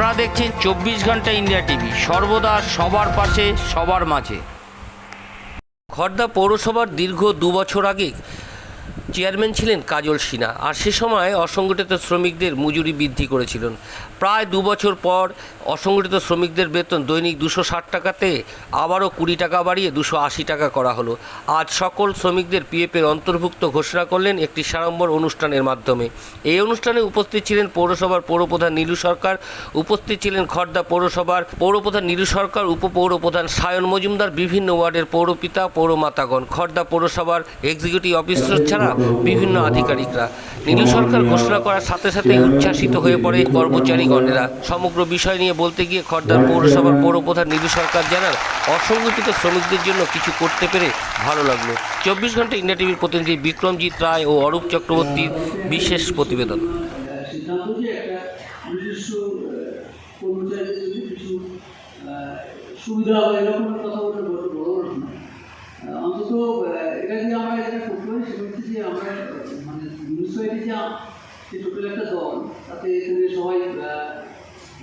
আপনারা দেখছেন চব্বিশ ঘণ্টা ইন্ডিয়া টিভি। সর্বদা সবার পাশে, সবার মাঝে। খর্দা পৌরসভার দীর্ঘ দু বছর আগে চেয়ারম্যান ছিলেন কাজল সিনহা, আর সে সময় অসংগঠিত শ্রমিকদের মজুরি বৃদ্ধি করেছিলেন। প্রায় দু বছর পর অসংগঠিত শ্রমিকদের বেতন দৈনিক দুশো ষাট টাকাতে আবারও কুড়ি টাকা বাড়িয়ে দুশো আশি টাকা করা হলো। আজ সকল শ্রমিকদের পিএফের অন্তর্ভুক্ত ঘোষণা করলেন একটি সাড়ম্বর অনুষ্ঠানের মাধ্যমে। এই অনুষ্ঠানে উপস্থিত ছিলেন পৌরসভার পৌরপ্রধান নীলু সরকার, উপস্থিত ছিলেন খর্দা পৌরসভার পৌরপ্রধান নীলু সরকার, উপপৌরপ্রধান সায়ন মজুমদার, বিভিন্ন ওয়ার্ডের পৌরপিতা, পৌরমাতাগণ। খর্দা পৌরসভার এক্সিকিউটিভ অফিসার ছাড়া বিভিন্ন আধিকারিকরা। নীলু সরকার ঘোষণা করার সাথে সাথে উচ্ছ্বাসিত হয়ে পড়ে কর্মচারীগণেরা। সমগ্র বিষয় নিয়ে বলতে গিয়ে খর্দার পৌরসভার পৌরপ্রধান নীলু সরকার জানান, অসংগঠিত শ্রমিকদের জন্য কিছু করতে পেরে ভালো লাগল। চব্বিশ ঘণ্টা ইন্ডিয়া টিভির প্রতিনিধি বিক্রমজিৎ রায় ও অরূপ চক্রবর্তীর বিশেষ প্রতিবেদন। সুবিধা হয় এরকম কথা বলতে বড় বড় কথা না। আহ, অন্তত এটা যে আমরা যেটা করতে পারি, সেটা হচ্ছে যে আমরা মানে মিউনিসিপ্যালিটি যে যে টোটাল একটা দল, তাতে এখানে সবাই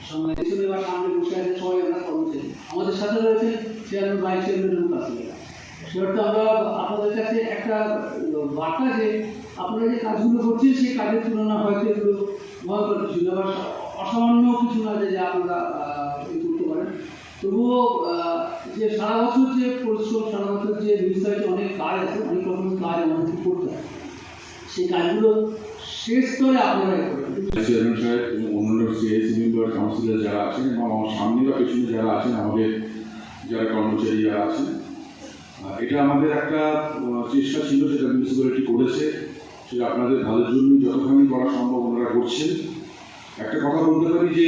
সময় পেছনে বা সামনে বসে আছে, সবাই আমরা কর্মচারী। আমাদের সাথে রয়েছে চেয়ারম্যান ভাইস চেয়ারম্যান লোক আছে। সেটা আমরা আপনাদের কাছে একটা বার্তা যে আপনারা যে কাজগুলো করছেন, সেই কাজের তুলনা হয়তো এগুলো ভয়ঙ্কর কিছু না, বা অসামান্য কিছু না যে আপনারা করতে পারেন। তবুও যে সারা বছর যে পরিশ্রম, সারা বছর যে মিউনিসিপ্যালিটি অনেক কাজ আছে, অনেক রকমের কাজ আমাদের করতে হয়, সেই কাজগুলো শেষ স্তরে আপনারা চেয়ারম্যান সাহেব এবং অন্যান্য সিএসি মেম্বার কাউন্সিলর যারা আছেন এবং আমার সামনে বা পেছনে যারা আছেন, আমাদের যারা কর্মচারী যারা আছেন এটা আমাদের একটা চেষ্টা ছিল যেটা মিউনিসিপ্যালিটি করেছে, সেটা আপনাদের ভালোর জন্য যতখানি করা সম্ভব ওনারা করছেন। একটা কথা বলতে পারি যে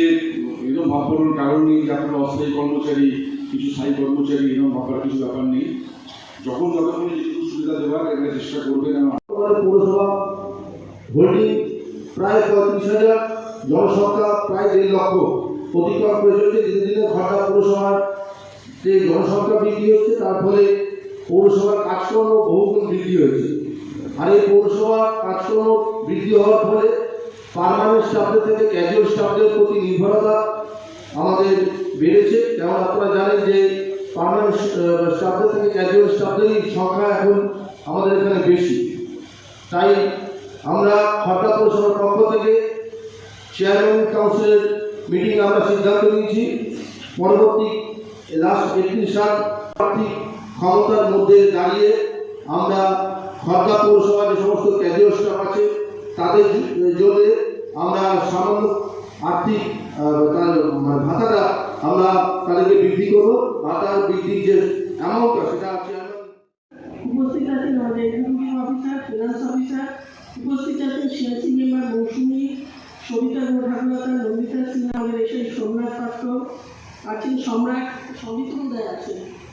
এরকম ভাববার কারণ নেই আপনারা অস্থায়ী কর্মচারী কিছু স্থায়ী কর্মচারী এরকম ভাববার কিছু ব্যাপার নেই। যখন যতক্ষণ যেটুকু সুবিধা দেওয়ার এটা চেষ্টা করবেন পৌরসভা হোল্ডিং প্রায় পঁয়ত্রিশ হাজার, জনসংখ্যা প্রায় দেড় লক্ষ। অতিক্রম করে চলছে দিনে ঘটা পৌরসভার যে জনসংখ্যা বৃদ্ধি হচ্ছে, তার ফলে পৌরসভার কাজকর্ম বহুগুণ বৃদ্ধি হয়েছে। আর এই পৌরসভার কাজকর্ম বৃদ্ধি হওয়ার ফলে পারমানেন্ট স্টাফদের থেকে ক্যাজুয়াল স্টাফদের প্রতি নির্ভরতা আমাদের বেড়েছে। যেমন আপনারা জানেন যে পারমানেন্ট স্টাফদের থেকে ক্যাজুয়াল স্টাফদেরই সংখ্যা এখন আমাদের এখানে বেশি। তাই আমরা খড়দা পৌরসভার পক্ষ থেকে চেয়ারম্যান কাউন্সিলের মিটিং আমরা সিদ্ধান্ত নিয়েছি। পরবর্তী লাস্ট একত্রিশ সাল ক্ষমতার মধ্যে দাঁড়িয়ে আমরা খড়দা পৌরসভা যে সমস্ত ক্যাজুয়াল স্টাফ আছে, তাদের জন্য আমরা সামান্য আর্থিক তার মানে ভাতাটা আমরা তাদেরকে বৃদ্ধি করব। ভাতার বৃদ্ধির যে অ্যামাউন্টটা সেটা পাত্র সম্রাট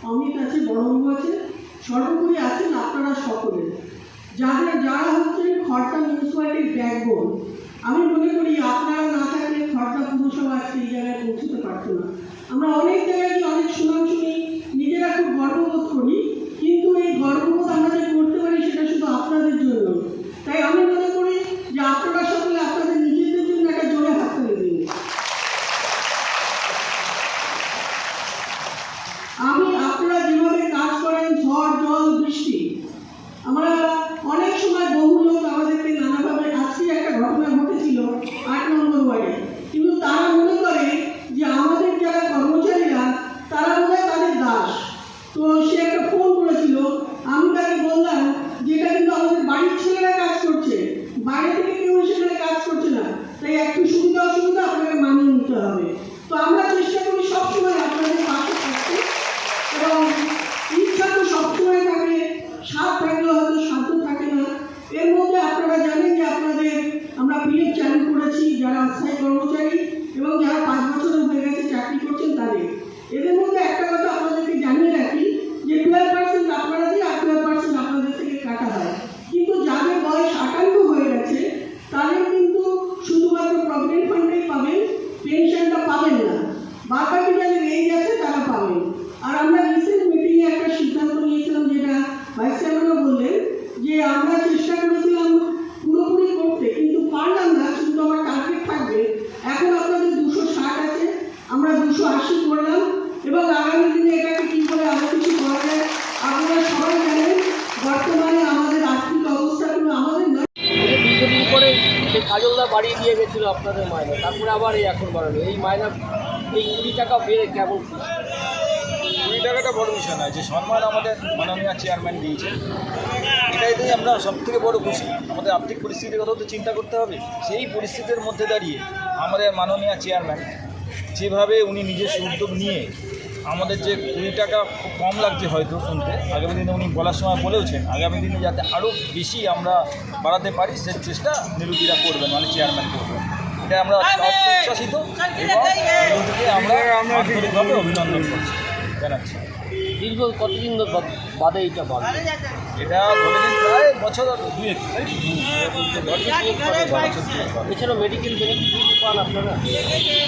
অমিত আছে আছে আছেন আপনারা সকলে। যাদের যারা হচ্ছেন খড়টা মিউনিসিপ্যালিটির ব্যাকবোন আমি মনে করি আপনারা না থাকলে খরচা পুরসভা আজকে এই জায়গায় পৌঁছতে পারতো না। আমরা অনেক জায়গায় অনেক সুনাম শুনি নিজেরা খুব গর্ববোধ করি। ছিল আট নম্বর ওয়ার্ডে কিন্তু তারা মনে করে যে আমাদের যারা কর্মচারীরা, তারা বোধ তাদের দাস। তো সে একটা ফোন করেছিল। আমি তাকে বললাম যে এটা কিন্তু আমাদের বাড়ির ছেলেরা কাজ করছে। বাইরে থেকে কেউ সেখানে কাজ করছে না। তাই একটু সুবিধা অসুবিধা আপনাকে মানিয়ে নিতে হবে। তো আমরা চেষ্টা করি সবসময় আপনাদের পাশে থাকতে। এবং যারা অস্থায়ী কর্মচারী এবং যারা পাঁচ বছর হয়ে গেছে চাকরি করছেন আশি করলাম এবং আগামী দিনে এটাকে কী করে আরও কিছু করা যায় আপনারা সবাই জানেন বর্তমানে আমাদের আর্থিক অবস্থা কিন্তু আমাদের নয়। সেই কাজলদা বাড়িয়ে দিয়ে গেছিল আপনাদের মায়না তারপরে আবার এই এখন বাড়ানো এই মায়না এই কুড়ি টাকা বেড়ে কেমন কুড়ি টাকাটা বড় বিষয় নয় যে সম্মান আমাদের মাননীয় চেয়ারম্যান দিয়েছে এটাই দিয়ে আমরা সব থেকে বড় খুশি। আমাদের আর্থিক পরিস্থিতির কথা তো চিন্তা করতে হবে। সেই পরিস্থিতির মধ্যে দাঁড়িয়ে আমাদের মাননীয় চেয়ারম্যান যেভাবে উনি নিজস্ব উদ্যোগ নিয়ে আমাদের যে কুড়ি টাকা খুব কম লাগছে হয়তো শুনতে আগামী দিনে উনি বলার সময় বলেওছেন আগামী দিনে যাতে আরও বেশি আমরা বাড়াতে পারি সে চেষ্টা নিরুপিরা করবেন মানে চেয়ারম্যান করবেন। এটা আমরা উচ্ছ্বাসিত এবং আমরা আন্তরিকভাবে অভিনন্দন করছি জানাচ্ছি। দীর্ঘ কতদিন বাদে এটা বাড়লো এটা নিন প্রায় বছর দুয়েক এছাড়াও মেডিকেল বেনিফিট পান আপনারা?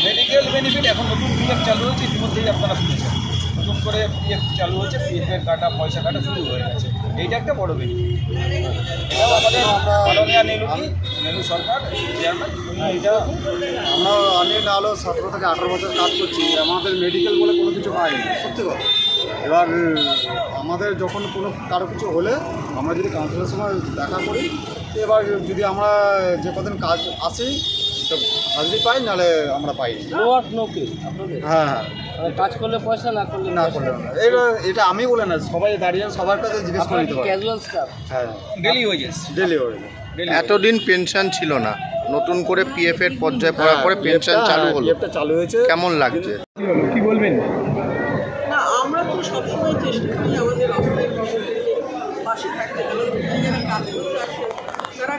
মেডিকেল বেনিফিট এখন নতুন পিএফ চালু হয়েছে ইতিমধ্যেই আপনারা শুনেছেন। নতুন করে পিএফ চালু হয়েছে পিএফের কাটা পয়সা কাটা শুরু হয়ে গেছে। এইটা একটা বড় বেনিফিট এটাও আমাদের মাননীয় নেলুকি নেলু সরকার চেয়ারম্যান উনি আমরা অনেক হলো সতেরো থেকে আঠারো বছর কাজ করছি। আমাদের মেডিকেল বলে কোনো কিছু পাইনি সত্যি কথা। এবার আমাদের যখন কোনো কারও কিছু হলে আমরা যদি কাউন্সিলের সময় দেখা করি এবার যদি আমরা যে কদিন কাজ আসি তো হাজিরি পাই নাহলে আমরা পাই। হ্যাঁ হ্যাঁ। কাজ করলে পয়সা না করলে না করলে এটা এটা আমি বলে না সবাই দাঁড়িয়ে সবার কাছে জিজ্ঞেস করে নিতে ক্যাজুয়াল স্টাফ হ্যাঁ। ডেলি ওয়েজেস ডেলি ডেলি এতদিন পেনশন ছিল না। নতুন করে পিএফ এর পর্যায়ে পড়ার পরে পেনশন চালু হলো। চালু হয়েছে। কেমন লাগছে? না আমরা তো সবসময় চেষ্টা করি আমাদের অস্থায়ী পাশে থাকতে এবং যারা কাজ করতে আসে, তারা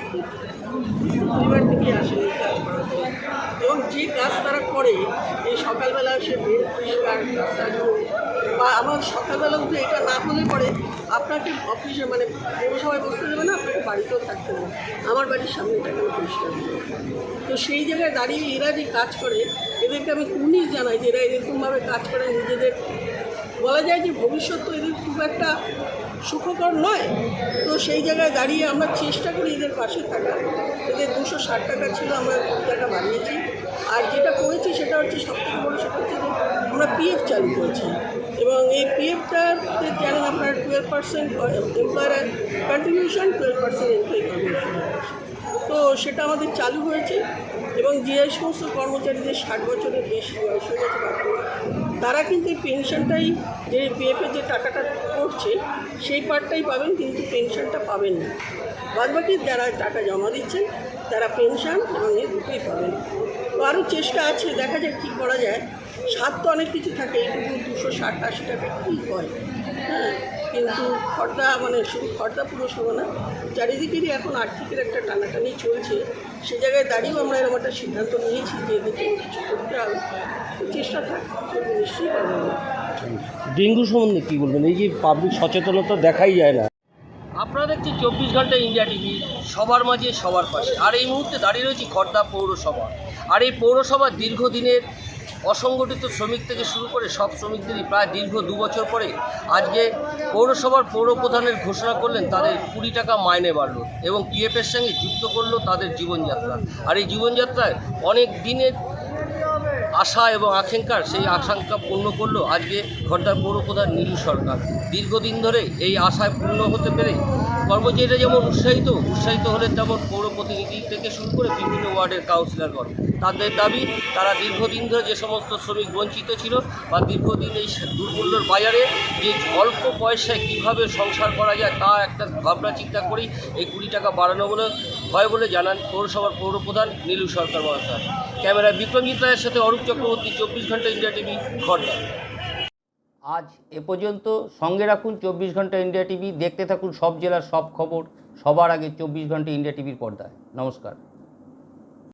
পরিবার থেকে আসেন এই কাজ করার জন্য। এবং যে কাজ তারা করে, এই সকালবেলা সে বেড পরিষ্কার বা আমার সকালবেলা উঠে এটা না হলে পরে আপনাকে অফিসে মানে পৌরসভায় বসতে দেবে না, আপনাকে বাড়িতেও থাকতে দেবে আমার বাড়ির সামনেটা কেন পরিষ্কার? তো সেই জায়গায় দাঁড়িয়ে এরা যে কাজ করে, এদেরকে আমি কুর্নিশ জানাই যে এরা এরকমভাবে কাজ করে, নিজেদের বলা যায় যে ভবিষ্যৎ তো এদের খুব একটা সুখকর নয়। তো সেই জায়গায় দাঁড়িয়ে আমরা চেষ্টা করি এদের পাশে থাকা এদের দুশো ষাট টাকা ছিল আমরা দু টাকা বাড়িয়েছি। আর যেটা করেছি সেটা হচ্ছে সবথেকে বড় সেটা হচ্ছে আমরা পিএফ চালু করেছি। এবং এই পিএফটাতে জানেন আপনার twelve percent employer contribution twelve percent employee contribution তো সেটা আমাদের চালু হয়েছে এবং যে সমস্ত কর্মচারীদের ষাট বছরের বেশি বয়স হয়ে গেছে তারা কিন্তু এই পেনশনটাই, যে পিএফের যে টাকাটা পড়ছে সেই পার্টটাই পাবেন, কিন্তু পেনশনটা পাবেন না। বাদবাকি যারা টাকা জমা দিচ্ছেন, তারা পেনশন এবং এই দুটোই পাবেন। তো আরও চেষ্টা আছে, দেখা যাক কী করা যায়। স্বাদ তো অনেক কিছু থাকে এইটুকু দুশো ষাট আশি টাকা কী হয়? হ্যাঁ। কিন্তু খর্দা মানে শুধু খর্দা পুরসভা না চারিদিকেরই এখন আর্থিকের একটা টানাটানি চলছে। সে জায়গায় দাঁড়িয়েও আমরা এরকম একটা সিদ্ধান্ত নিয়েছি যে এদেরকে কিছু করতে হবে। তো চেষ্টা থাক চলবে নিশ্চয়ই পারব। না ডেঙ্গু সম্বন্ধে কী বলবেন? এই যে পাবলিক সচেতনতা দেখাই যায় না। আপনারা দেখছি চব্বিশ ঘণ্টা ইন্ডিয়া টিভি সবার মাঝে সবার পাশে। আর এই মুহূর্তে দাঁড়িয়ে রয়েছি খর্দা পৌরসভা। আর এই পৌরসভা দীর্ঘদিনের অসংগঠিত শ্রমিক থেকে শুরু করে সব শ্রমিকদেরই প্রায় দীর্ঘ দু বছর পরে আজকে পৌরসভার পৌরপ্রধানের ঘোষণা করলেন, তাদের কুড়ি টাকা মাইনে বাড়লো এবং পিএফের সঙ্গে যুক্ত করল তাদের জীবনযাত্রা। আর এই জীবনযাত্রায় অনেক দিনের আশা এবং আকাঙ্ক্ষার সেই আকাঙ্ক্ষা পূর্ণ করল আজকে খর্দার পৌরপ্রধান নীলু সরকার। দীর্ঘদিন ধরে এই আশায় পূর্ণ হতে পেরে কর্মচারীরা যেমন উৎসাহিত উৎসাহিত হলে তেমন পৌর প্রতিনিধি থেকে শুরু করে বিভিন্ন ওয়ার্ডের কাউন্সিলরগণ তাদের দাবি, তারা দীর্ঘদিন ধরে যে সমস্ত শ্রমিক বঞ্চিত ছিল বা দীর্ঘদিন এই দুর্মূল্যর বাজারে যে অল্প পয়সায় কীভাবে সংসার করা যায় তা একটা ভাবনা চিন্তা করেই এই কুড়ি টাকা বাড়ানো বলে হয় বলে জানান পৌরসভার পৌরপ্রধান নীলু সরকার মহাশয়। ক্যামেরা বিক্রমজিৎ রায়ের সাথে অরূপ চক্রবর্তী, চব্বিশ ঘণ্টা ইন্ডিয়া টিভি ঘটনা আজ এ পর্যন্ত সঙ্গে রাখুন চব্বিশ ঘণ্টা ইন্ডিয়া টিভি, দেখতে থাকুন সব জেলার সব খবর, সবার আগে চব্বিশ ঘণ্টা ইন্ডিয়া টিভির পর্দায়। নমস্কার।